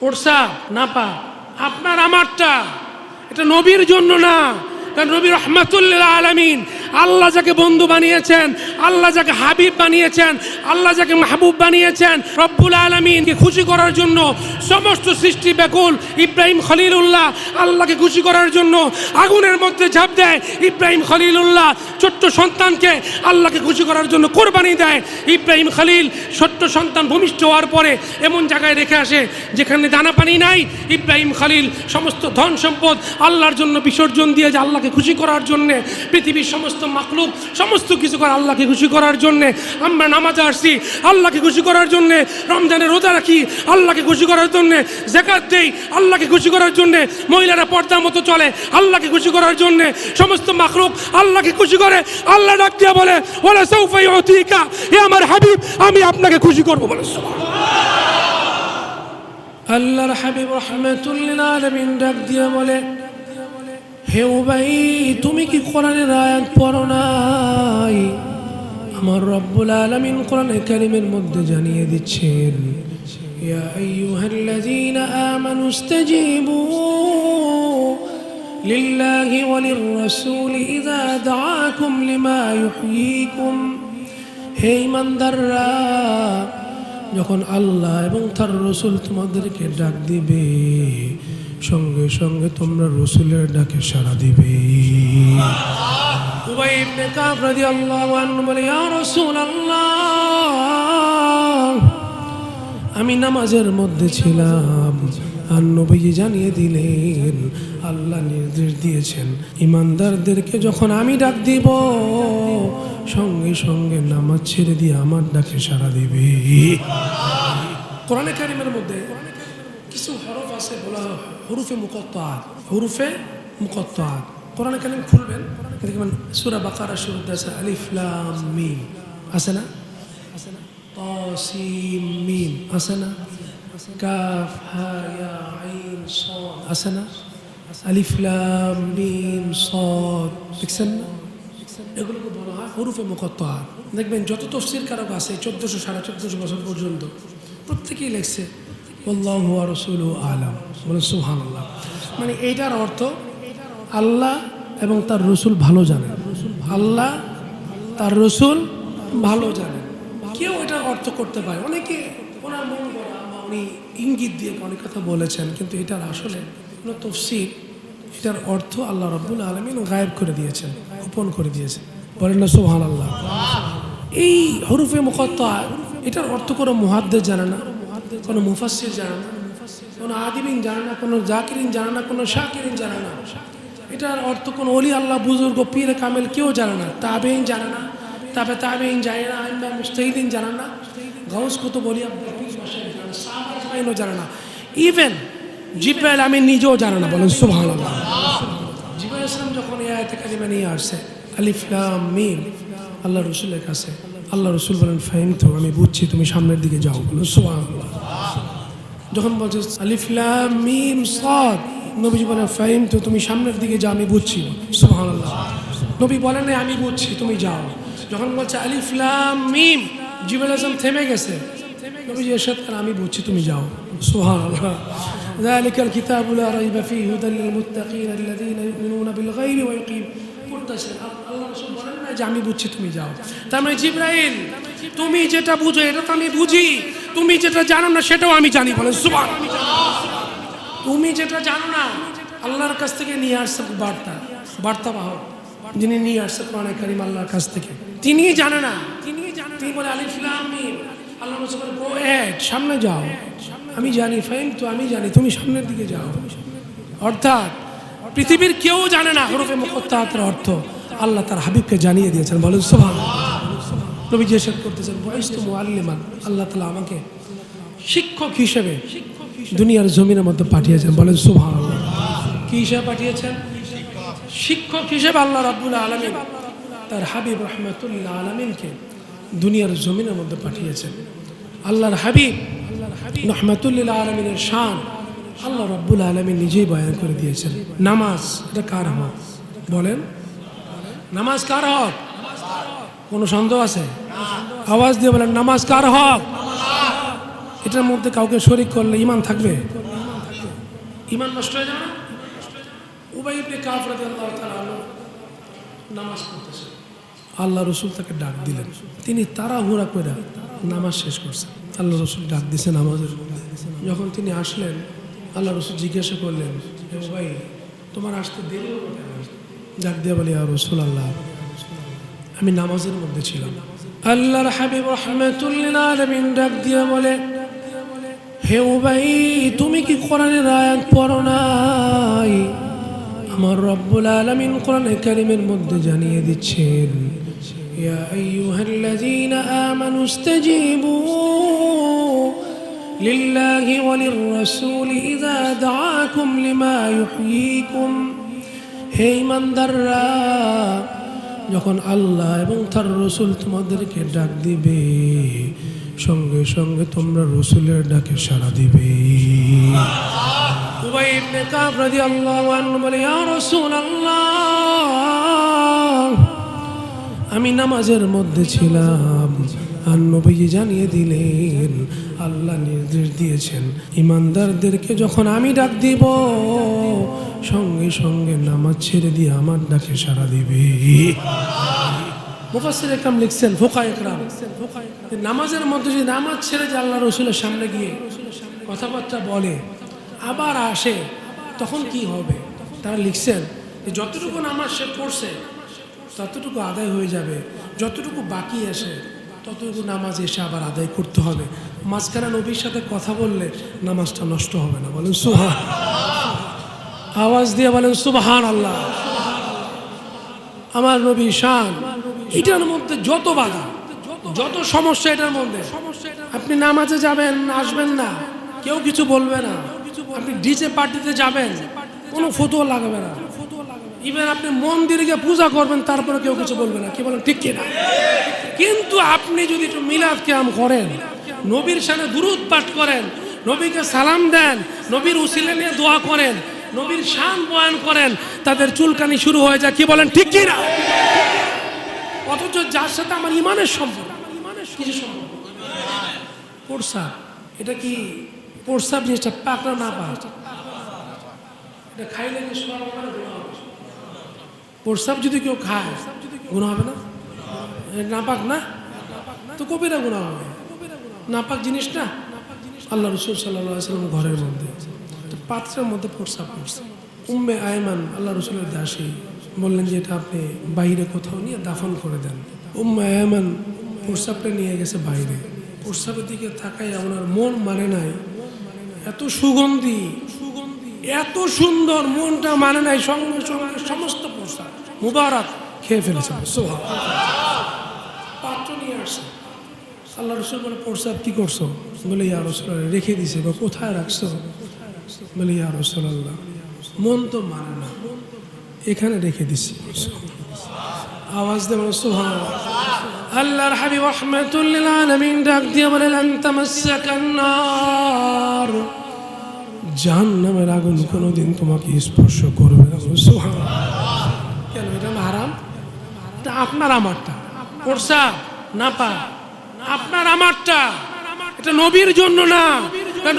প্রসাব না পা আপনার আমারটা এটা নবীর জন্য না কারণ নবী রহমাতুল্লাহ আলমিন আল্লাহ যাকে বন্ধু বানিয়েছেন, আল্লাহ যাকে হাবিব বানিয়েছেন, আল্লাহ যাকে মাহবুব বানিয়েছেন, রব্বুল আলমিনকে খুশি করার জন্য সমস্ত সৃষ্টি ব্যাকুল। ইব্রাহিম খলিলুল্লাহ আল্লাহকে খুশি করার জন্য আগুনের মধ্যে ঝাঁপ দেয়। ইব্রাহিম খলিলুল্লাহ ছোট্ট সন্তানকে আল্লাহকে খুশি করার জন্য কোরবানি দেয়। ইব্রাহিম খলিল ছোট্ট সন্তান ভূমিষ্ঠ হওয়ার পরে এমন জায়গায় রেখে আসে যেখানে দানা পানি নাই। ইব্রাহিম খলিল সমস্ত ধন সম্পদ আল্লাহর জন্য বিসর্জন দিয়ে যে আল্লাহকে খুশি করার জন্যে পৃথিবীর সমস্ত মাকলুক, সমস্ত কিছু করে আল্লাহকে খুশি করার জন্য। আমরা নামাজে আসছি, আল্লাহকে খুশি করার জন্য। রমজানের রোজা রাখি, আল্লাহকে খুশি করার জন্য। জাকাত দেই, আল্লাহকে খুশি করার জন্য। মহিলারা পর্দার মতো চলে, আল্লাহকে খুশি করার জন্য। সমস্ত মাকলুক আল্লাহকে খুশি করে, আল্লাহ ডাক দিয়ে বলে ওলা সৌফাই অতিকা এ আমার হাবিব, আমি আপনাকে খুশি করব। বলে আল্লাহর হাবিব রহমতুল্লিল আলমিন ডাক দিয়ে বলে হে ভাই তুমি কি কোরআনের আয়াত পড়ো নাই আমার রব্বুল আলমিন কোরআনে কারিমের মধ্যে জানিয়ে দিচ্ছেন يا أيها الذين آمنوا استجيبوا لله وللرسول إذا دعاكم لما يحييكم হে ইমানদাররা যখন আল্লাহ এবং তার রসুল তোমাদেরকে ডাক দিবে সঙ্গে সঙ্গে তোমরা রসুলের ডাকে সাড়া দিবে। আমি নামাজের মধ্যে ছিলাম আর নবীজি জানিয়ে দিলেন, আল্লাহ নির্দেশ দিয়েছেন, ইমানদারদেরকে যখন আমি ডাক দিব, সঙ্গে সঙ্গে নামাজ ছেড়ে দিয়ে আমার ডাকে সাড়া দিবে। কোরআনে কারিমের মধ্যে কিছু হরফ আছে বলা হয়। হরুফে মুকত্তাত হরুফে মুকত্তাত কোরআনে কারিম খুলবেন দেখবেন সুরা বাকারা শুরু আছে আলিফ লাম মিম আছে না আছে না তাসিম মিম আছে না কাফ হা ইয়া আইন সাদ আছে না আলিফ লাম মিম সাদ দেখছেন না এগুলোকে বলা হয়? হরুফে মুকত্তাত দেখবেন যত তফসির কারক আছে, চোদ্দোশো সাড়ে চোদ্দোশো বছর পর্যন্ত প্রত্যেকেই লেখছে আল্লাহু রসুল আলাম। বলে সুহান আল্লাহ মানে এইটার অর্থ আল্লাহ এবং তার রসুল ভালো জানেন। আল্লাহ, তার রসুল ভালো জানেন। কেউ এটার অর্থ করতে পারে। অনেকে ওনার মন উনি ইঙ্গিত দিয়ে অনেক কথা বলেছেন, কিন্তু এটার আসলে কোনো তফসির এটার অর্থ আল্লাহ রব্বুল আলমিন গায়েব করে দিয়েছেন, গোপন করে দিয়েছেন। বলেন না সোহান আল্লাহ এই হরুফে মুকত্তা এটার অর্থ কোনো মুহাদ্দের জানে না। কোনো মুফাসির জানে না কোনো আদিবিন জানে না কোনো জাকিরিন জানে না কোনো শাকিরিন জানে না এটার অর্থ কোনো অলি আল্লাহ বুজুর্গ পীর কামেল কেউ জানে না তাবেইন জানে না তবে তাবেইন জানে না আইম্বা মুস্তাহিদিন জানে না গাউস কত বলি আব্বাইনও জানে না ইভেন জিব্রাইল আমি নিজেও জানে না বলেন আল্লাহ জিব্রাইল ইসলাম যখন এই আয়তে কালিমা নিয়ে আসছে আলিফলাম মিম আল্লাহ রসুলের কাছে আল্লাহ রসুল বলেন ফাহিম তো আমি বুঝছি তুমি সামনের দিকে যাও বলো আল্লাহ যখন বলছে আলিফলাম মিম সদ নবীজি বলেন ফাহিম তো তুমি সামনের দিকে যাও আমি বুঝছি সুবহান আল্লাহ নবী বলেন "না, আমি বুঝছি তুমি যাও যখন বলছে আলিফলাম মিম জিবুল আজম থেমে গেছে নবীজি এরশাদ করেন, আমি বুঝছি তুমি যাও সুবহান আল্লাহ ذلك الكتاب لا ريب فيه هدى للمتقين الذين يؤمنون بالغيب ويقيم করতেছেন আল্লাহ রাসূল বলেন না যে আমি বুঝছি তুমি যাও তার মানে জিব্রাইল তুমি যেটা বুঝো, এটা তো আমি বুঝি। তুমি যেটা জানো না, সেটাও আমি জানি, বলে সুবহান। তুমি যেটা জানো না, আল্লাহর কাছ থেকে নিয়ে আসছে বার্তা। বার্তা বাহক যিনি নিয়ে আসছে কোরআন কারিম আল্লাহর কাছ থেকে। তিনি জানে না। তিনি জানে তিনি বলে আলিফ আল্লাহ রাসূল গো এট সামনে যাও। আমি জানি ফাইন তো আমি জানি, তুমি সামনের দিকে যাও। অর্থাৎ, পৃথিবীর কেউ জানে না, হরফে মুকত্তাহাতের অর্থ আল্লাহ তার হাবিবকে জানিয়ে দিয়েছেন বলেন সোভান নবী জিজ্ঞেস করতেছেন বয়স তো মুআল্লিমান আল্লাহ তালা আমাকে শিক্ষক হিসেবে দুনিয়ার জমিনের মধ্যে পাঠিয়েছেন। বলেন সুভান কি হিসেবে পাঠিয়েছেন? শিক্ষক হিসেবে আল্লাহ রাব্বুল আলমিন তার হাবিব রহমতুল্লাহ আলমিনকে দুনিয়ার জমিনের মধ্যে পাঠিয়েছেন। আল্লাহর হাবিব রহমতুল্লাহ আলমিনের শান আল্লাহ রব্বুল আলমিন নিজেই বয়ান করে দিয়েছেন। নামাজ, এটা কার হক? বলেন, নামাজ কার হক? কোনো সন্দেহ আছে? আওয়াজ দিয়ে বলেন, নামাজ কার হক? এটার মধ্যে কাউকে শরিক করলে ইমান থাকবে? ইমান নষ্ট হয়ে যাবে উবাই ইবনে কাব রাদিয়াল্লাহু তাআলা নামাজ পড়তেছে। আল্লাহ রসুল তাকে ডাক দিলেন। তিনি তাড়াহুড়া করে নামাজ শেষ করছেন। আল্লাহ রসুল ডাক দিয়েছে নামাজের যখন তিনি আসলেন, আল্লাহ রসুল জিজ্ঞাসা করলেন, "এ ভাই তোমার আসতে দেরি ডাক দিয়ে বলি আর রসুল আল্লাহ আমি নামাজের মধ্যে ছিলাম। আল্লাহর হাবিব রহমাতুল্লিল আলামিন ডাক দিয়ে বলে, হে ভাই তুমি কি কোরআনের আয়াত পড়ো নাই? আমার রব্বুল আলামিন কোরআনে কারিমের মধ্যে জানিয়ে দিচ্ছেন হে ইমানদাররা যখন আল্লাহ এবং তার রসুল তোমাদেরকে ডাক দিবে, সঙ্গে সঙ্গে তোমরা রসুলের ডাকে সাড়া দিবে। আমি নামাজের মধ্যে ছিলাম, আর নবীজি জানিয়ে দিলেন আল্লাহ নির্দেশ দিয়েছেন। ইমানদারদেরকে যখন আমি ডাক দিব, সঙ্গে সঙ্গে নামাজ ছেড়ে দিয়ে আমার ডাকে সাড়া দিবে। মুফাসির একরাম লিখছেন ফোকা একরাম। নামাজের মধ্যে যদি নামাজ ছেড়ে যে আল্লাহ রসুলের সামনে গিয়ে কথাবার্তা বলে, আবার আসে, তখন কি হবে? তারা লিখছেন, যে যতটুকু নামাজ সে পড়ছে, ততটুকু আদায় হয়ে যাবে, যতটুকু বাকি আসে ততটুকু নামাজ এসে আবার আদায় করতে হবে। মাঝখানে নবীর সাথে কথা বললে নামাজটা নষ্ট হবে না। বলেন সুহান আওয়াজ দিয়ে বলেন সুবহান আল্লাহ আমার নবী শান, এটার মধ্যে যত বাধা, যত সমস্যা এটার মধ্যে, আপনি নামাজে যাবেন, আসবেন না, কেউ কিছু বলবে না, আপনি ডিজে পার্টিতে যাবেন, কোনো ফটো লাগাবে না। ইভেন আপনি মন্দিরে গিয়ে পূজা করবেন, তারপরে কেউ কিছু বলবে না। কি বলেন, ঠিক কিনা? কিন্তু আপনি যদি একটু মিলাদ ক্যাম করেন নবীর সামনে দুরুদ পাঠ করেন, নবীকে সালাম দেন, নবীর উসিলে নিয়ে দোয়া করেন, নবীর শান বয়ান করেন, তাদের চুলকানি শুরু হয়ে যায়, কি বলেন, ঠিক কি না অথচ যার সাথে আমার ইমানের সম্পর্ক কিছু সম্পর্ক? প্রসাব এটা কি প্রসাব জিনিসটা পাক না না এটা খাইলে কি? প্রসাব যদি কেউ খায় গুণা হবে না? নাপাক না? তো কবিরা গুণা হবে। নাপাক জিনিস না? আল্লাহ রসুল সাল্লাম ঘরের মধ্যে পাত্রের মধ্যে প্রসাব করছে। উম্মে আয়মান, আল্লাহ রসুলের দাসী, বললেন যে, এটা আপনি বাইরে কোথাও নিয়ে দাফন করে দেন। উম্মে আয়মান প্রসাবটা নিয়ে গেছে বাইরে। প্রসাবের দিকে তাকাই ওনার মন মানে নাই। এত সুগন্ধি সুগন্ধি এত সুন্দর মনটা মানে নাই। সঙ্গে সঙ্গে সমস্ত প্রসাব মুবারক খেয়ে ফেলেছে। সোহা আল্লাহ রসুল বলে প্রসাব কি করছ? বলে, ইয়া রসুল রেখে দিছে বা কোথায় রাখছো? বলে, ইয়া রসুল আল্লাহ মন তো মানে না, এখানে রেখে দিছি। আওয়াজ দেব সুহান আল্লাহর হাবিব রহমাতুল্লিল আলামিন ডাক দিয়ে বলেন আনতা মাসাকান্নার জাহান্নামের আগুন কোনোদিন তোমাকে স্পর্শ করবে না। সুহান কেন, এটা এটা আপনার আমারটা। পড়সা না পা আপনার আমারটা, এটা নবীর জন্য না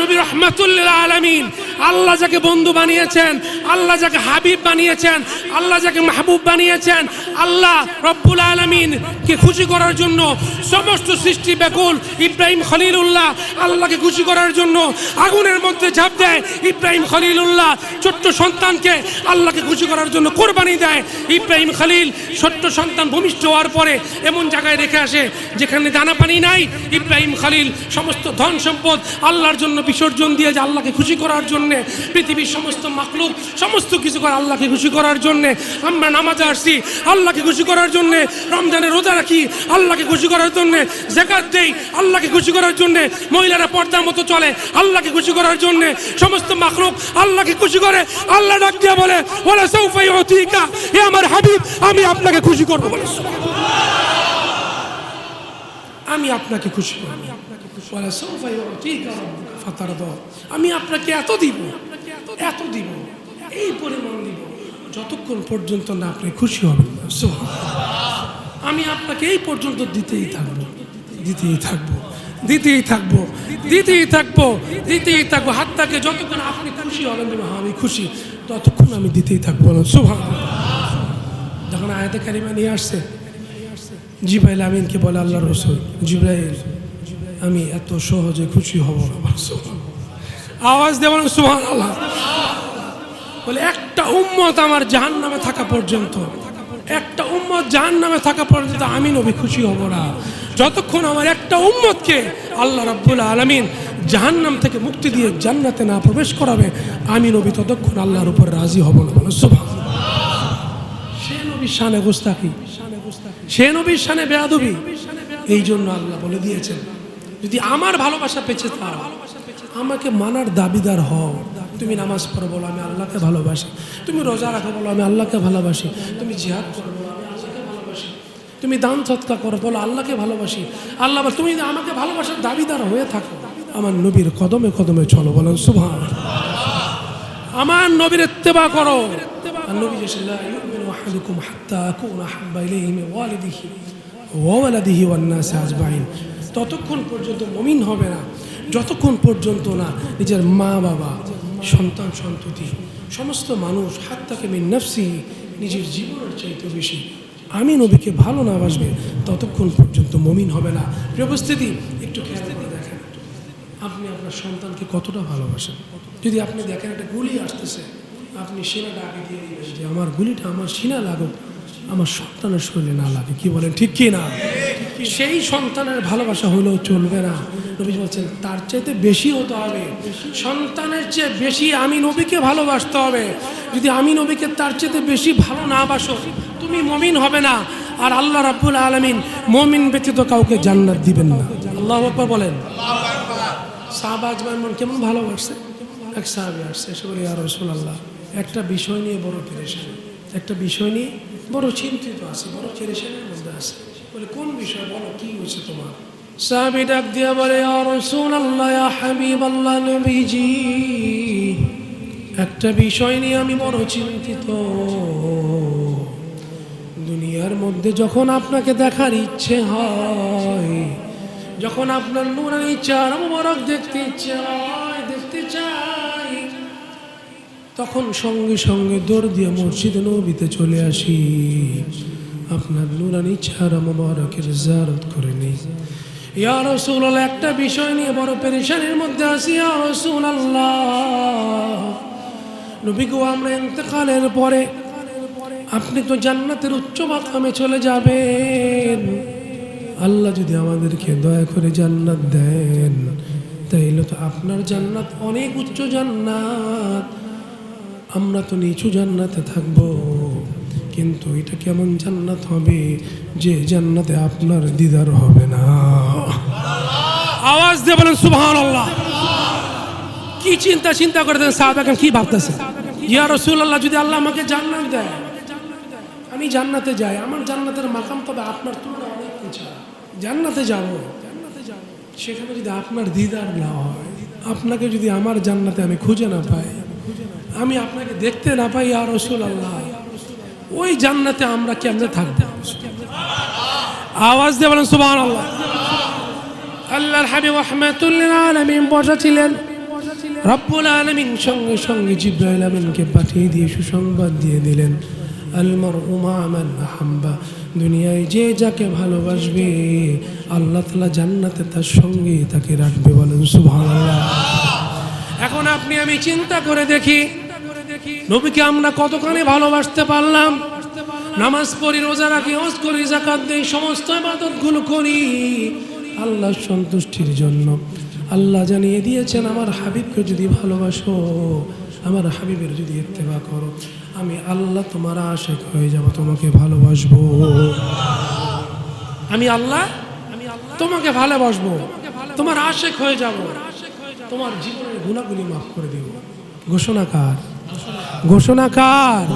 নবী রহমাতুল্লাহ আলমিন। আল্লাহ যাকে বন্ধু বানিয়েছেন, আল্লাহ যাকে হাবিব বানিয়েছেন, আল্লাহ যাকে মাহবুব বানিয়েছেন আল্লাহ রব্বুল আলমিন কে খুশি করার জন্য সমস্ত সৃষ্টি ব্যাকুল ইব্রাহিম খলিলুল্লাহ আল্লাহকে খুশি করার জন্য আগুনের মধ্যে ঝাঁপ দেয় ইব্রাহিম খলিলুল্লাহ ছোট্ট সন্তানকে আল্লাহকে খুশি করার জন্য কোরবানি দেয়। ইব্রাহিম খলিল ছোট্ট সন্তান ভূমিষ্ঠ হওয়ার পরে এমন জায়গায় রেখে আসে যেখানে দানা পানি নাই। ইব্রাহিম খলিল সমস্ত ধন সম্পদ আল্লাহর জন্য বিসর্জন দিয়ে যে আল্লাহকে খুশি করার জন্য। পৃথিবীর সমস্ত মাকলুক সমস্ত কিছু করে আল্লাহকে খুশি করার জন্য। আমরা নামাজে আসছি আল্লাহকে খুশি করার জন্য রমজানের রোজা রাখি, আল্লাহকে খুশি করার জন্য, জাকাত দেই, আল্লাহকে খুশি করার জন্য, মহিলারা পর্দার মতো চলে, আল্লাহকে খুশি করার জন্য, সমস্ত মাকলুক আল্লাহকে খুশি করে, আল্লাহ ডাক দিয়ে বলে বলে সৌফাই অতিকা হে আমার হাবিব, আমি আপনাকে খুশি করব বলে। আমি আপনাকে খুশি করব। আমি আপনাকে এত দিব এত দিব, এই পরিমাণ দিব। যতক্ষণ পর্যন্ত না আপনি খুশি হবেন। আমি আপনাকে এই পর্যন্ত দিতেই থাকব দিতেই থাকব দিতেই থাকব দিতেই থাকব দিতেই থাকব হাত হাতটাকে যতক্ষণ আপনি খুশি হবেন হ্যাঁ আমি খুশি, ততক্ষণ আমি দিতেই থাকব সুভান যখন আয়াতে কারিমা নিয়ে আসছে, জিব্রাইল আমিনকে বলে, আল্লাহ রসুল, জিব্রাইল, আমি এত সহজে খুশি হব না। আওয়াজ দেবেন সুহান আল্লাহ বলে, একটা উম্মত আমার জাহান নামে থাকা পর্যন্ত, একটা উম্মত জাহান নামে থাকা পর্যন্ত আমি নবী খুশি হব না। যতক্ষণ আমার একটা উম্মতকে আল্লাহ রাব্বুল আলমিন জাহান নাম থেকে মুক্তি দিয়ে জান্নাতে না প্রবেশ করাবে, আমি নবী ততক্ষণ আল্লাহর উপর রাজি হব না। বলে সুবহানাল্লাহ। সে নবীর শানে গোস্তাকি সে নবীর শানে বেয়াদবি? এই জন্য আল্লাহ বলে দিয়েছেন, যদি আমার ভালোবাসা পেছে তার আমাকে মানার দাবিদার হও। তুমি নামাজ পড়ো বলো, আমি আল্লাহকে ভালোবাসি। তুমি রোজা রাখো বলো, আমি আল্লাহকে ভালোবাসি। তুমি জিহাদ করো বলো, আমি আল্লাহকে ভালোবাসি। তুমি দান সৎকা করো বলো, আল্লাহকে ভালোবাসি। আল্লাহ তুমি আমাকে ভালোবাসার দাবিদার হয়ে থাকো। আমার নবীর কদমে কদমে চলো বলো সুভান আমার নবীর ইত্তেবা করো। ততক্ষণ পর্যন্ত মুমিন হবে না, যতক্ষণ পর্যন্ত না, নিজের মা বাবা সন্তান সন্ততি, সমস্ত মানুষ হাত্তাকে মিন নাফসি, নিজের জীবনের চাইতে বেশি। আমি নবীকে ভালো না বাসবে, ততক্ষণ পর্যন্ত মমিন হবে না। প্রিয় উপস্থিতি, একটু খেয়াল করে দেখেন। আপনি আপনার সন্তানকে কতটা ভালোবাসেন? যদি আপনি দেখেন একটা গুলি আসতেছে, আপনি সিনাটা আগে দিয়ে দিবেন যে, আমার গুলিটা আমার সিনা লাগুক, আমার সন্তানের শরীরে না লাগে কি বলেন, ঠিক কি না? সেই সন্তানের ভালোবাসা হলেও চলবে না। নবী বলছেন, তার চাইতে বেশি হতে হবে। সন্তানের চেয়ে বেশি আমি নবীকে ভালোবাসতে হবে। যদি আমি নবীকে তার চাইতে বেশি ভালো না বাসো, তুমি মমিন হবে না। আর আল্লাহ রাব্বুল আলমিন মমিন ব্যতীত কাউকে জান্নাত দিবেন না। আল্লাহ আকবার বলেন। সাহাবা আজমান মন কেমন ভালোবাসছে? এক সাহাবি আসছে এসে আর রসুল্লাহ একটা বিষয় নিয়ে বড় পেরেশান। একটা বিষয় নিয়ে বড় চিন্তিত আছে, বড় পেরেশানের মধ্যে আছে। বলে, কোন বিষয় বলো, কি হয়েছে তোমার? সাহাবি ডাক দিয়া বলে নবীজি, একটা বিষয় নিয়ে আমি বড় চিন্তিত। দুনিয়ার মধ্যে যখন আপনাকে দেখার ইচ্ছে হয়, যখন আপনার নুরানি চার মোবারক দেখতে চাই দেখতে চাই, তখন সঙ্গে সঙ্গে দৌড় দিয়ে মসজিদে নবীতে চলে আসি। আপনার নুরানি চার মোবারকের জারত করে নেই। ইয়া রাসূলুল্লাহ, একটা বিষয় নিয়ে বড় পেরেশানির মধ্যে আছি, ইয়া রাসূলুল্লাহ। নবী গো, আমরা ইন্তেকালের পরে আপনি তো জান্নাতের উচ্চ মাকামে চলে যাবেন। আল্লাহ যদি আমাদেরকে দয়া করে জান্নাত দেন, তাইলে তো আপনার জান্নাত অনেক উচ্চ জান্নাত। আমরা তো নিচু জান্নাতে থাকব। কিন্তু এটা কেমন জান্নাত হবে? যে জান্নাতে আপনার দিদার হবে না। আওয়াজ দিয়ে বলেন সুবহান আল্লাহ কি চিন্তা চিন্তা করে দেন সাহাব এখন কি ভাবতেছে ইয়া রসুল্লাহ যদি আল্লাহ আমাকে জান্নাত দেয়, আমি জান্নাতে যাই। আমার জান্নাতের মাকাম তবে আপনার তুলনায় অনেক উঁচা। জান্নাতে যাব। জান্নাতে যাব সেখানে যদি আপনার দিদার না হয়, আপনাকে যদি আমার জান্নাতে আমি খুঁজে না পাই, আমি আপনাকে দেখতে না পাই আর রসুল আল্লাহ ওই জান্নাতে আমরা কেমনে থাকব? আওয়াজ দিয়ে বলেন সুবাহ আল্লাহ আল্লাহর হাবিব রহমাতুল্লিল আলামিন বসা ছিলেন রব্বুল আলামিন সঙ্গে সঙ্গে জিব্রাইল আমিনকে পাঠিয়ে দিয়ে সুসংবাদ দিয়ে দিলেন। আলমার উমামান হাম্বা দুনিয়ায় যে যাকে ভালোবাসবে, আল্লাহ তালা জান্নাতে তার সঙ্গে তাকে রাখবে বলেন, সুবহানাল্লাহ। এখন আপনি আমি চিন্তা করে দেখি নবীকে আমরা কতখানি ভালোবাসতে পারলাম? নামাজ পড়ি, রোজা রাখি হজ করি জাকাত দেই, সমস্ত ইবাদতগুলো করি। আল্লাহর সন্তুষ্টির জন্য। আল্লাহ জানিয়ে দিয়েছেন, আমার হাবিবকে যদি ভালোবাসো, আমার হাবিবের যদি ইত্তেবা করো, আমি আল্লাহ তোমার আশেক হয়ে যাব, তোমাকে ভালোবাসবো। আমি আল্লাহ আমি আল্লাহ তোমাকে ভালোবাসবো, তোমার আশেক হয়ে যাব, তোমার জীবনের গুণাগুলি মাফ করে দেব। ঘোষণাকার ঘোষণাকার